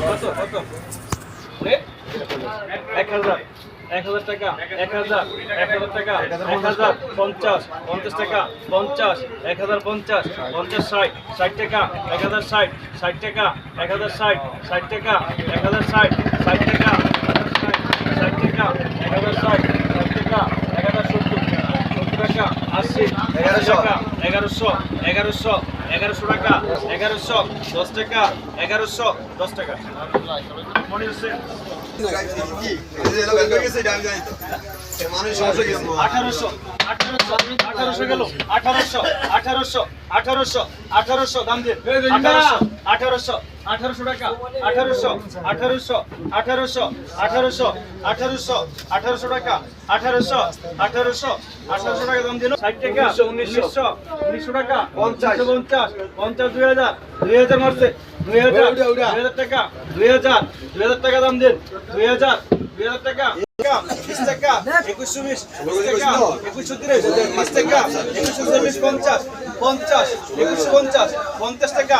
কত কত এ? এক হাজার এক হাজার টাকা এক হাজার এক হাজার টাকা এক হাজার পঞ্চাশ পঞ্চাশ টাকা পঞ্চাশ এক হাজার পঞ্চাশ পঞ্চাশ ষাট ষাট টাকা এক হাজার ষাট ষাট টাকা এক হাজার ষাট ষাট টাকা এক হাজার ষাট ষাট টাকা ষাট টাকা এক হাজার ষাট ষাট টাকা এক হাজার সত্তর সত্তর টাকা আশি এগারোশো টাকা এগারোশো এগারোশো এগারোশো টাকা এগারোশো দশ টাকা এগারোশো দশ টাকা। মনে হচ্ছে? আঠারোশো আঠারোশো গেল। আঠারোশো আঠারোশো আঠারোশো আঠারোশো দাম দিয়ে। আঠারোশো আঠারোশো। আঠারোশো টাকা আঠারোশো আঠারোশো আঠারোশো আঠারোশো আঠারোশো আঠারোশো টাকা আঠারোশো আঠারোশো আঠারোশো টাকা দাম দিন ষাট টাকা উনিশশো উনিশশো। টাকা পঞ্চাশ। পঞ্চাশ পঞ্চাশ দুই হাজার দুই হাজার মারছে। দুই হাজার দুই হাজার টাকা দুই হাজার দুই হাজার টাকা দাম দিন। দুই হাজার দুই হাজার টাকা। বিশ টাকা একুশশো বিশ টাকা একুশশো তিরিশ বিশ টাকা একুশশো চল্লিশ পঞ্চাশ পঞ্চাশ একুশশো পঞ্চাশ পঞ্চাশ টাকা।